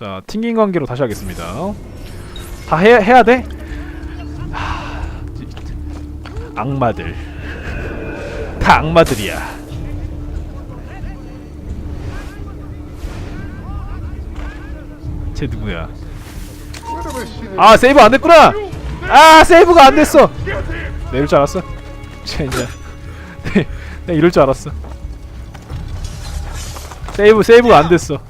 자 튕긴 관계로 다시 하겠습니다. 다 해, 해야 돼? 하... 지- 악마들. 다 악마들이야. 쟤 누구야? 아 세이브 안 됐구나! 아 세이브가 안 됐어! 내 이럴 줄 알았어? 쟤 이제 내가 이럴 줄 알았어? 세이브 세이브가 안 됐어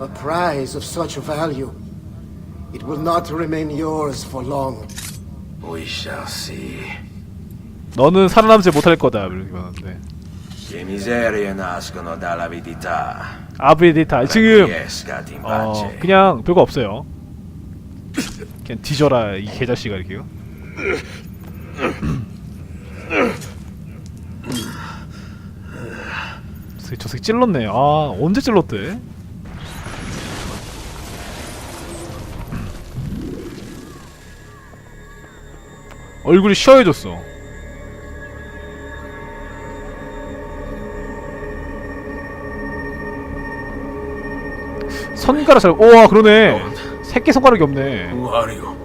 A prize of such value. It will not remain yours for long. We shall see. 너는 살아남지 못할 거다 이렇게 말하는데 Che miserie nascono dall'avidità. 아브리데이터 지금 Riescati in 어 pace. 그냥 별거 없어요 그냥 뒤져라 이 개자식아 이렇게요 저 새끼 찔렀네 아 언제 찔렀대 얼굴이 쉬어해졌어 손가락 잘 우와 그러네 새끼 손가락이 없네 Who are you?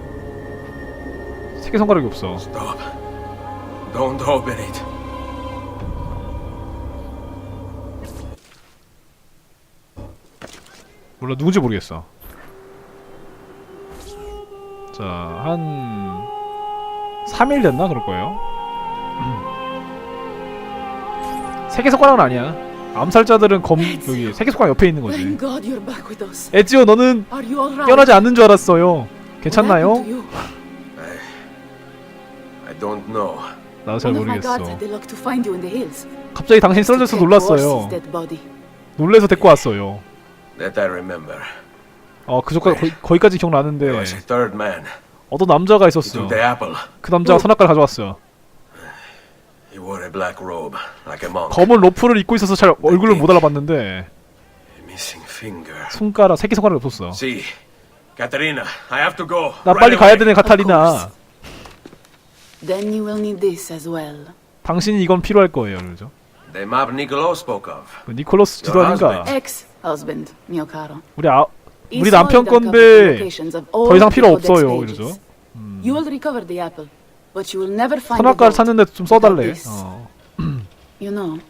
새끼 손가락이 없어 Stop. Don't open it. 몰라 누군지 모르겠어 자한 3일 됐나 그럴 거예요 새끼 손가락은 아니야 암살자들은 검 여기 새끼 손가락 옆에 있는 거지. 에지오 너는? 깨어나지 않는 줄 알았어요 괜찮나요? 나도 잘 모르겠어. 갑자기 당신 쓰러져서 놀랐어요. 놀래서 데리고 왔어요. 어 그저까지 거의, 거기까지 기억나는데 어떤 남자가 He 있었어 took the apple. 그 남자가 선악과를 가져왔어 He wore a black robe, like a monk. 검은 로프를 입고 있어서 잘 얼굴을 못 알아봤는데. 손가락 새끼 손가락이 없었어. 나 빨리 가야. 되네 카타리나. 당신이 이건 필요할 거예요 of. 그 니콜로스 지도 Your 아닌가 Ex-husband, mio caro. 우리 아 우리 남편 건데 더 이상 필요 없어요. 이러죠 find 선악과를 찾는데 좀 써달래. 어. You know,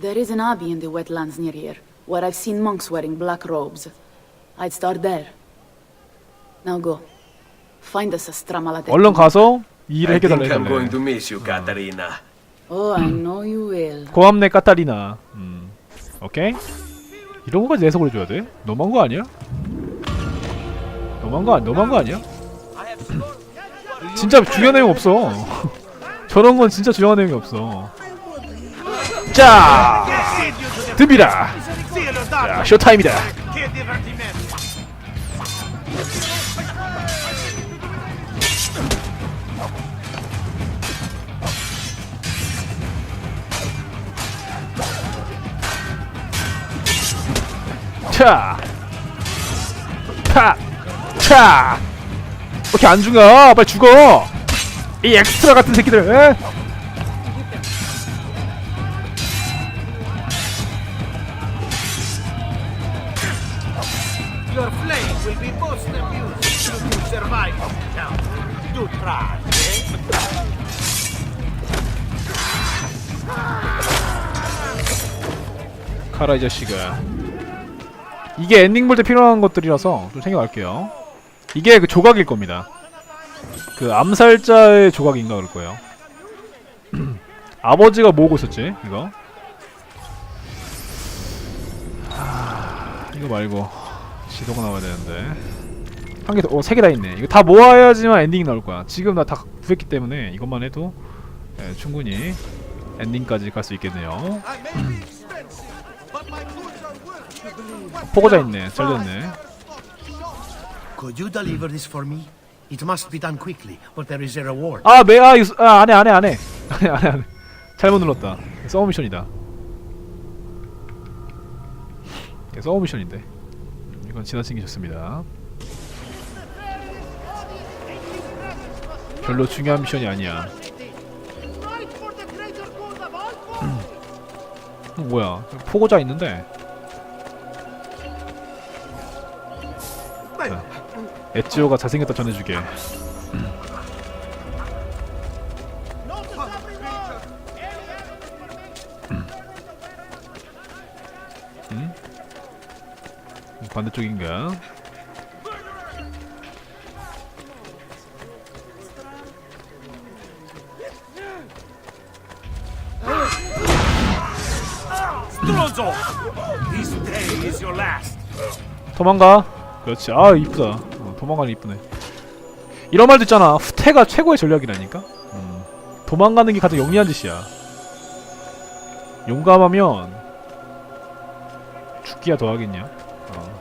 there is an abbey in the wetlands near here, where I've seen monks wearing black robes. I'd start there. Now go. Find us a Stramala. 얼른 가서 이 일을 해결달래 I'm going to miss you, Katerina. Oh, I know you will. 고맙네 까타리나 음. 오케이 이런 거까지 내석을 해줘야 돼? 너무한 거 아니야? 너무한 거 아니 너무한 거 아니야? 진짜 중요한 내용 없어 저런 건 진짜 중요한 내용이 없어 자 듭니다 자 쇼타임이다 차! 차! 차! 왜 이렇게 안 죽어? 빨리 죽어! 이 엑스트라 같은 새끼들! 에? Your flame will be most amused should you survive this encounter. Do try, eh? 가라 이 자식아 이게 엔딩 볼 때 필요한 것들이라서 좀 챙겨갈게요. 이게 그 조각일 겁니다. 그 암살자의 조각인가 그럴 거예요. 아버지가 모으고 있었지 이거? 하, 이거 말고 지도가 나와야 되는데. 한 개 더, 어, 세 개 다 있네. 이거 다 모아야지만 엔딩이 나올 거야. 지금 나 다 구했기 때문에 이것만 해도 예, 충분히 엔딩까지 갈 수 있겠네요 포고자 있네. 잘렸네. Could you deliver this for me? It must be done quickly, but there is a reward. 아, 매, 아, 이거, 아, 안 해, 안 해, 안 해. 안 해, 안 해, 안 해. 잘못 눌렀다. 서브 미션이다. 이게 서브 미션인데. 음, 이건 지나친 게 좋습니다. 별로 중요한 미션이 아니야. 음, 뭐야? 포고자 있는데. 에찌오가 잘생겼다 전해주게. 반대쪽인가? Day is your last. 도망가. 그렇지. 아 이쁘다. 어, 도망가는 이쁘네. 이런 말도 있잖아. 후퇴가 최고의 전략이라니까. 음, 도망가는 게 가장 영리한 짓이야. 용감하면 죽기야 더 하겠냐. 어.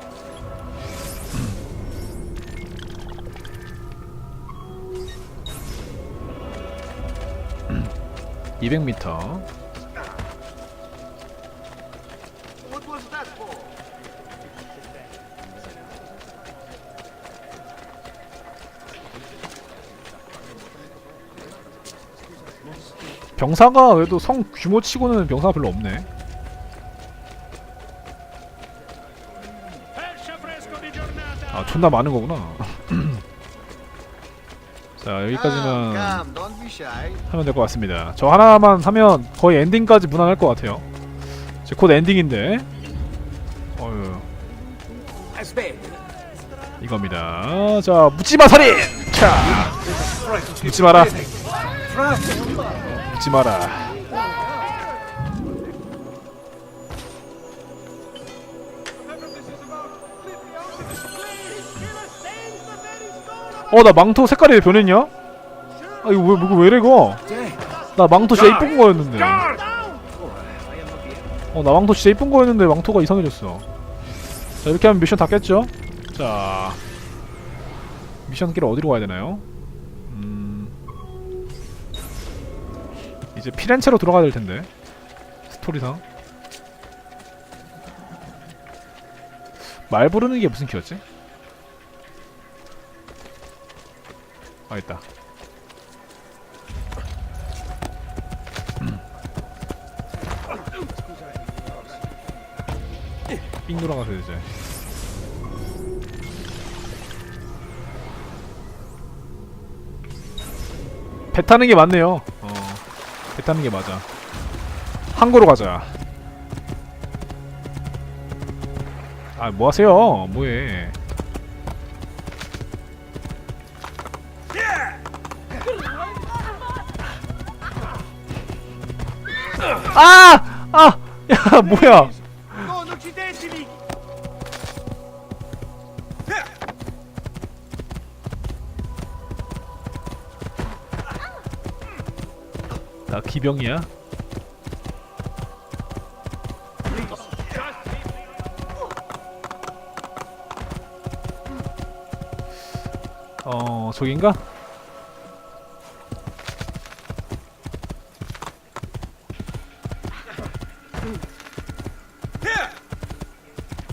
200m. 병사가 그래도 성 규모치고는 병사가 별로 없네. 아 존나 많은 거구나. 자 여기까지만 shy. 하면 될 것 같습니다. 저 하나만 하면 거의 엔딩까지 무난할 것 같아요. 이제 곧 엔딩인데. 어휴. 이겁니다. 자 묻지마 살인. 자 묻지 마라. 묻지 마라. 어 나 망토 색깔이 왜 변했냐? 아 이거 왜 이거 왜 이래 이거? 나 망토 진짜 이쁜 거였는데. 어, 나 망토 진짜 이쁜 거였는데 망토가 이상해졌어. 자, 이렇게 하면 미션 다 깼죠? 자, 미션 길 어디로 가야 되나요? 이제 피렌체로 들어가야 될 텐데 스토리상. 말 부르는 게 무슨 키였지? 아 있다. 삥 돌아가서 이제 배 타는 게 맞네요. 타는 게 맞아. 항구로 가자. 아, 뭐 하세요? 뭐해? 아! 아! 야, 뭐야? 나 기병이야. 어, 저긴가?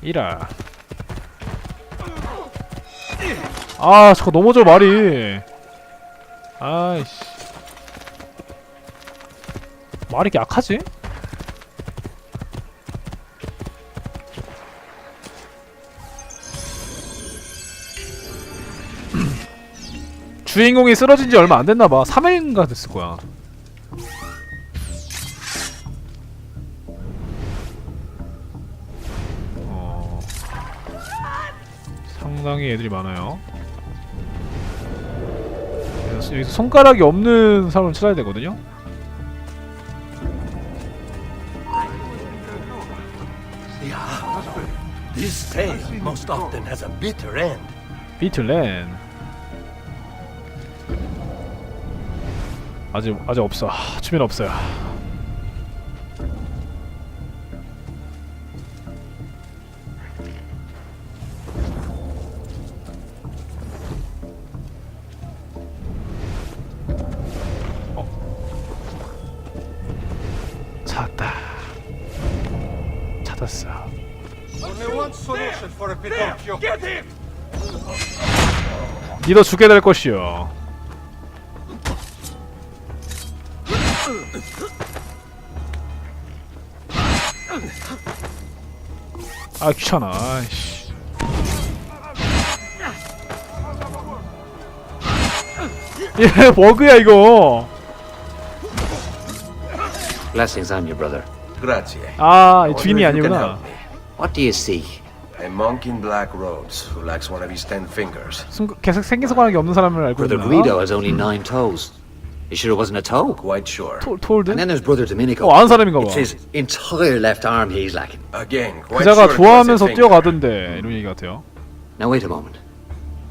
이라. 아, 저거 넘어져 말이. 아이씨. 말이 이렇게 약하지? 주인공이 쓰러진 지 얼마 안 됐나 봐. 3일인가 됐을 거야. 어... 상당히 애들이 많아요. 여기서 손가락이 없는 사람을 찾아야 되거든요 This tale most often has a bitter end. 비틀랜 아직 아직 없어 하, 주변 없어요 for a Pinocchio. Get him! 니도 죽게 될 것이요. 아 귀찮아. 아이씨. 얘 버그야 이거. Blessings on you, brother. Grazie. 아 I 주인이 아니구나. What do you see? A monk in black robes who lacks one of his ten fingers. 순, 계속 생긴 손가락이 없는 사람을 알고 Brother 있나? Guido has only nine toes. You sure it wasn't a toe? Quite sure. 토, 토울드? And then there's Brother Domenico. 어 아는 사람인가 봐. It's his entire left arm he's lacking. Again, quite 그자가 sure it was a 좋아하면서 finger. 뛰어가던데 이런 얘기 같아요. Now wait a moment.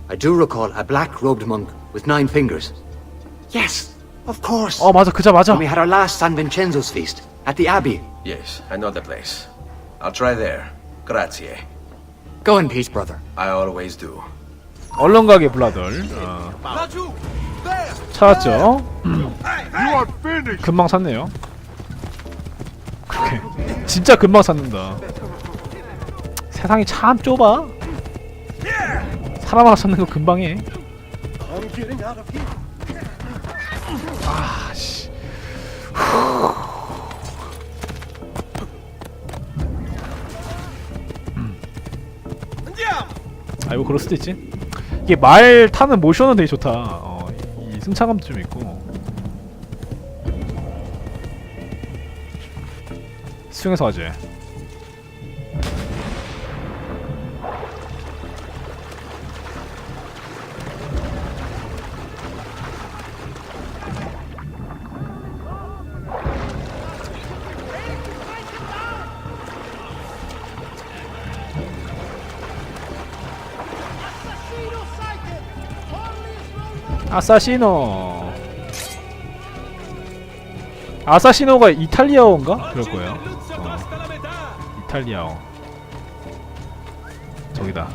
I do recall a black-robed monk with nine fingers. Yes, of course. 어 맞아 그자 맞아. When we had our last San Vincenzo's feast at the Abbey. Yes, I know the place. I'll try there. Grazie. Go in peace, brother. I always do. 얼른 가게 블라들. 어! 찾았죠? 금방 찾네요. 그게 진짜 금방 찾는다. 세상이 참 좁아. 사람 하나 찾는 거 금방 해. Getting 아이고 그럴 수도 있지. 이게 말 타는 모션은 되게 좋다. 어, 이 승차감도 좀 있고. 수영해서 가지. 아사시노. 아사시노가 이탈리아어인가? 그럴 거예요. 어, 이탈리아어. 저기다.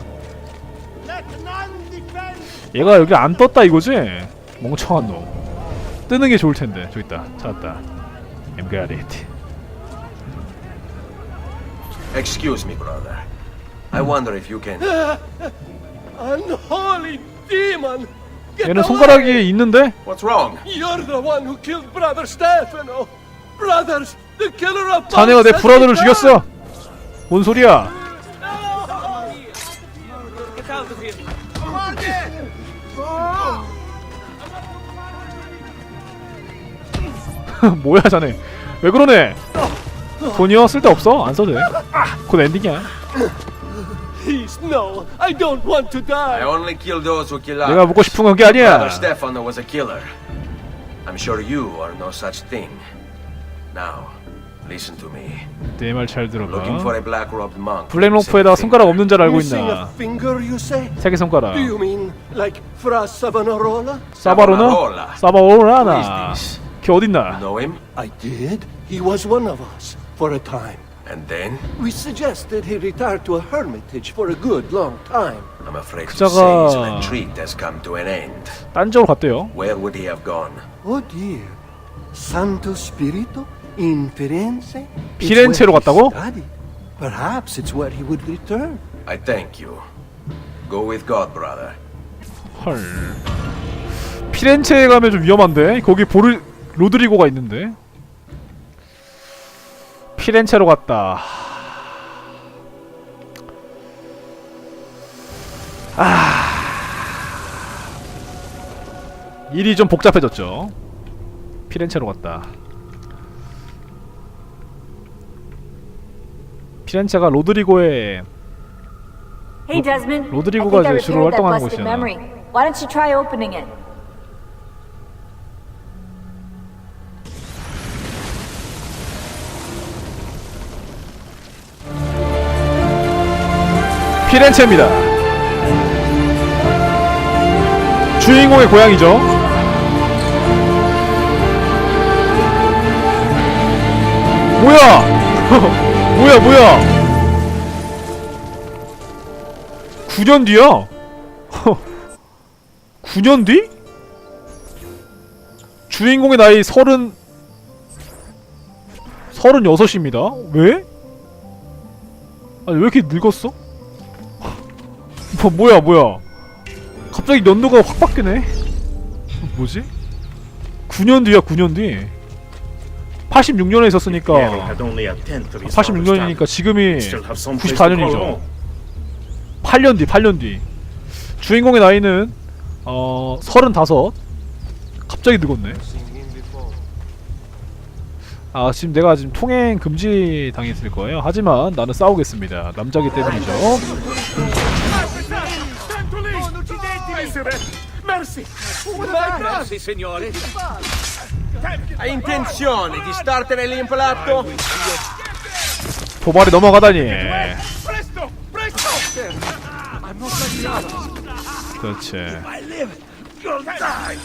Let none defend! 얘가 여기 안 떴다 이거지? 멍청한 놈. 뜨는 게 좋을 텐데. 저기 있다. 찾았다. M got it. Excuse me, brother. I wonder if you can. Unholy demon! 얘는! 손가락이 있는데? What's wrong? You're the one who killed Brother Stefano! Brothers, the killer of 자네가 내 브라더를! 죽였어. 뭔 소리야? Get out of here! 뭐야 자네? 왜 그러네? 돈이요? 쓸데 없어? 안 써도 돼. 곧 엔딩이야. Please, no! I don't want to I die! only kill those who kill 내가 others. 묻고 싶은 건 게 아니야. Brother Stefano was a killer. I'm sure you are no such thing. Now, listen to me. 내 말 잘 Looking for 들어봐. a black-robed monk. 블랙로프에다가 손가락 없는 줄 알고 Missing a 있나? finger, you say? 세개 손가락. Do you mean like Fra Savonarola? 사바로나? Who is 사바오라나. this? 걔 어딨나? Know him? I did. He was one of us for a time. And then? We suggested he retire to a hermitage for a good long time. I'm afraid to 그자가- say his retreat has come to an end. 딴 쪽으로 갔대요. Where would he have gone? Oh dear. Santo Spirito in Firenze? It's 피렌체로 where he 갔다고? studied. Perhaps it's where he would return. I thank you. Go with God, brother. 헐. 피렌체에 가면 좀 위험한데? 거기 보르 로드리고가 있는데. 피렌체로 갔다. 아. 일이 좀 복잡해졌죠. 피렌체로 갔다. 피렌체가 로드리고의 Hey Desmond, 로드리고가 주로 활동하는 곳이잖아. memory. Why don't you try opening it? 피렌체입니다. 주인공의 고향이죠. 뭐야? 뭐야, 뭐야? 9년 뒤야? 9년 뒤? 주인공의 나이 서른 서른여섯입니다. 왜? 아니 왜 이렇게 늙었어? 뭐 뭐야 뭐야? 갑자기 연도가 확 바뀌네. 뭐지? 9년 뒤야 9년 뒤. 86년에 있었으니까 father's 86년이니까 지금이 talent. Still have some place to call 94년이죠. home. 8년 뒤, 8년 뒤. 주인공의 나이는 어, 35. 갑자기 늙었네. 아, 지금 내가 지금 통행 금지 당했을 거예요. 하지만 나는 싸우겠습니다. 남자기 때문이죠. Merci. Merci, signore. Hai intenzione di startene l'impalato? 도발이 넘어가다니. Presto, presto. 그렇지. You'll die.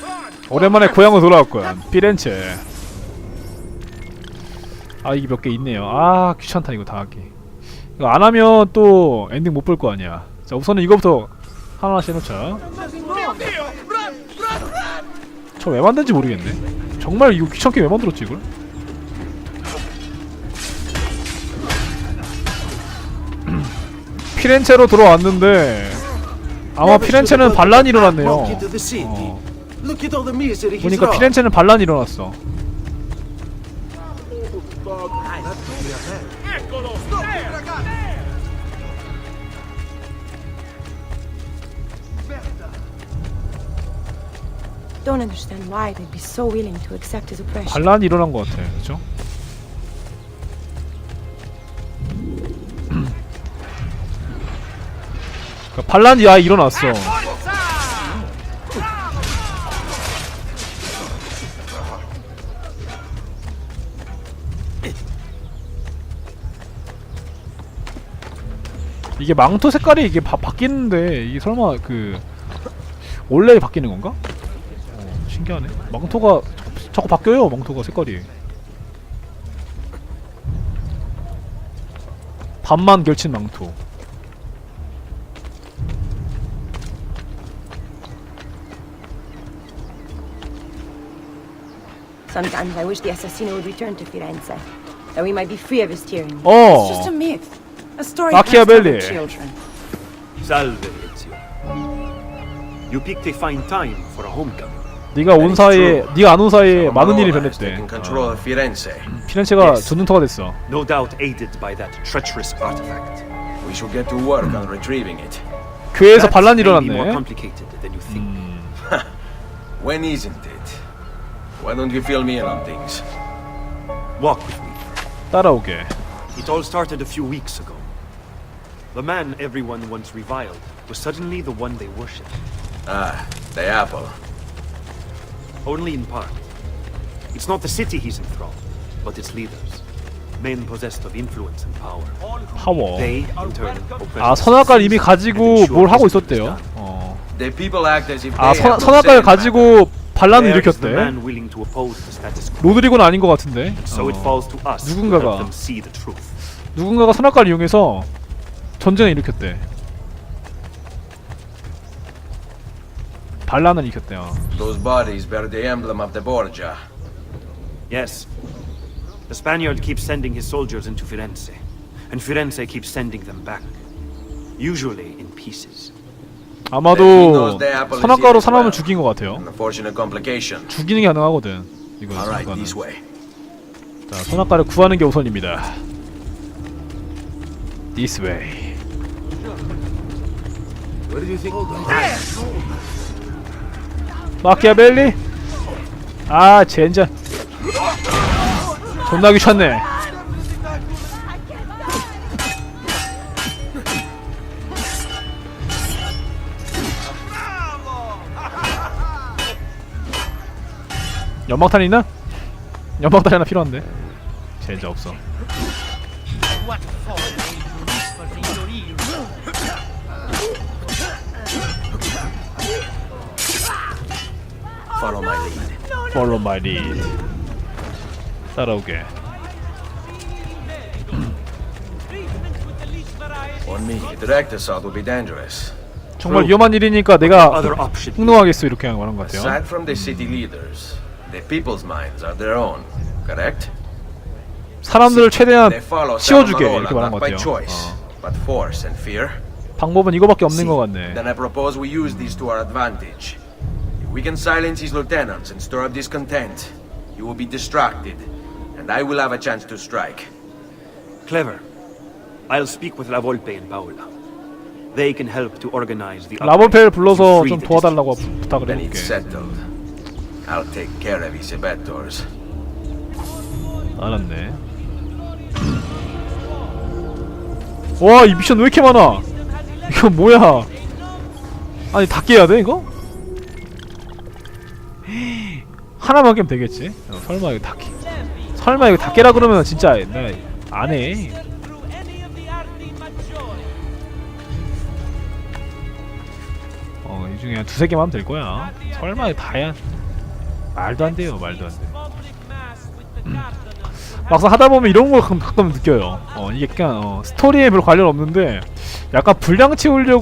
오랜만에 고향으로 돌아왔군. 피렌체. 아 이게 몇 개 있네요. 아 귀찮다 이거 다 하기. 이거 안 하면 또 엔딩 못 볼 거 아니야. 자 우선은 이거부터 하나씩 해놓자. 저 왜 만든지 모르겠네. 정말 이거 귀찮게 왜 만들었지 이걸? 피렌체로 들어왔는데 아마 피렌체는 반란이 일어났네요. 어. 보니까. 피렌체는 반란이 일어났어. Don't understand why they'd be so willing to accept his oppression. 반란이 일어난 것 같아, 그렇죠? 그러니까 반란이 아 일어났어. 이게 망토 색깔이 이게 바, 바뀌는데 이게 설마 그 원래 바뀌는 건가? 어, 신기하네. 망토가 자꾸, 자꾸 바뀌어요. 망토가 색깔이. 반만 결친 망토. Sometimes I wish the assassino would return to Firenze, that we might be free of his tyranny. 어. It's just a myth. A story Machiavelli. children. Salve, Ezio. You picked a fine time for a homecoming. 네가 온 사이에 네가 안 온 사이에 많은 일이 변했대. control of Firenze. 피렌체가. 전쟁터가 됐어. No doubt aided by that treacherous artifact. We should get to work on retrieving it. 교회에서 반란이 일어났네. When isn't it? Why don't you fill me in on things? Walk with me. 따라오게. It all started a few weeks ago. The man everyone once reviled was suddenly the one they worshipped. Ah, the apple. Only in part. It's not the city he's enthralled, but its leaders. Men possessed of influence and power. 파워. They, in turn, oppressed 아 the 선악과를 이미 가지고 뭘 하고 있었대요. 어. The people act as if 아 they 선, 선악과를. 가지고 반란을 There is the 일으켰대. man willing to oppose the status quo. 로드리고는 아닌 것 같은데. So it 어. falls to us to 누군가가. help them see the truth. 누군가가 선악과를 이용해서 전쟁을 일으켰대. 반란을 일으켰대요. Those bodies bear the emblem of the Borgia. Yes. The Spaniard keeps sending his soldiers into Firenze, and Firenze keeps sending them back. Usually in pieces. 아마도 선악과로 사람을 죽인 것 같아요. An unfortunate complication. 죽이는 게 가능하거든. 이거 All right, 선악과는. this way. 자, 선악과를 구하는 게 우선입니다. This way. 마키아벨리? 아, 젠장. 존나 귀찮네. 연막탄 있나? 연막탄 하나 필요한데. 젠장 없어. Follow my lead. Follow my lead. 따라오게. On me, direct assault would be dangerous. 정말 위험한 일이니까 내가 Other option. 폭로하겠어 이렇게 말한 것 같아요. Aside from the city leaders, the people's minds are their own, correct? 사람들을 최대한 They follow 치워주게 Savonarola 이렇게 말한 not 것 by 같아요. choice. 어. But force and fear? 방법은 이거밖에 없는 것 같네. Then I propose we use these to our advantage. If we can silence his lieutenants and stir up discontent, he will be distracted, and I will have a chance to strike. Clever. I'll speak with La Volpe and Paola. They can help to organize the 라볼페를 uprising 불러서 to free 좀 the 도와달라고 district. 부탁을 Then 해볼게. it's settled. I'll take care of his abettors. 알았네. 와, 이 미션 왜 이렇게 많아? 이거 뭐야? 아니, 다 깨야 돼, 이거? 하나만 깨면 되겠지? 어, 설마 이거 다 깨. 설마 이거 다 깨라 그러면 진짜 나안 해. 어, 이 중에 한 두세 개만 하면 될 거야. 설마 이거 다야. 말도 안 돼요, 말도 안 돼. 막상 하다 보면 이런 걸 가끔, 가끔 느껴요. 어, 이게 그냥 어, 스토리에 별로 관련 없는데 약간 분량 채우려고